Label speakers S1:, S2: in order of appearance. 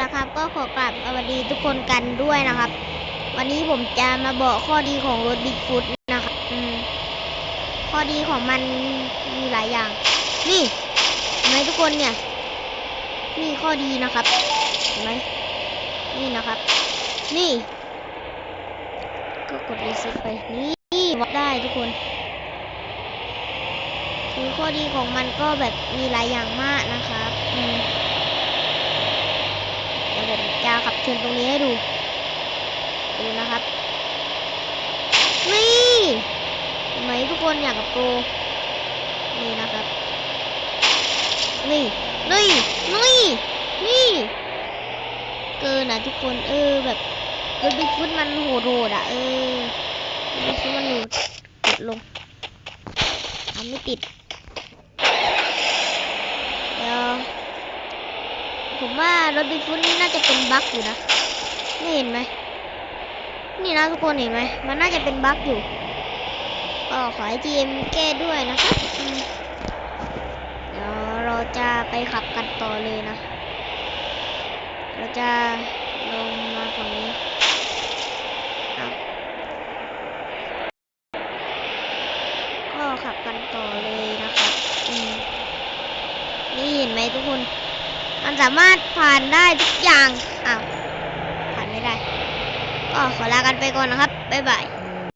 S1: ละครับ ก็ขอกราบสวัสดีทุกคนกันด้วยนะครับ วันนี้ผมจะมาบอกข้อดีของรถบิ๊กฟุตนะครับข้อดีของมันมีหลายอย่าง นี่เห็นไหมทุกคนเนี่ยนี่ข้อดีนะครับเห็นไหมนี่นะครับ นี่ ก็กดรีเซ็ตไปนี่วัดได้ทุกคน คือข้อดีของมันก็แบบมีหลายอย่างมากนะครับอืมเดี๋ยวผมจะขับเชิญตรงนี้ให้ดู ดูนะครับ นี่ไหมทุกคนอยากกับโปรนี่นะครับ นี่ นี่ นี่ นี่ เกินอะทุกคน เออแบบรถบิ๊กฟุตมันโหดโหดอะ เออรถบิ๊กฟุตมันโหดกดลงทำไม่ติด เดี๋ยว ผมว่ารถบิ๊กฟุตนี่น่าจะเป็นบั๊กอยู่นะไม่เห็นไหม นี่นะทุกคนเห็นไหม มันน่าจะเป็นบั๊กอยู่ ก็ขอให้ GM แก้ด้วยนะครับเดี๋ยวเราจะไปขับกันต่อเลยนะ เราจะลงมาฝั่งนี้ก็ขับกันต่อเลยนะครับนี่เห็นไหมทุกคน มันสามารถผ่านได้ทุกอย่างอ้าวผ่านไม่ได้ ก็ขอลากันไปก่อนนะครับ บ๊ายบาย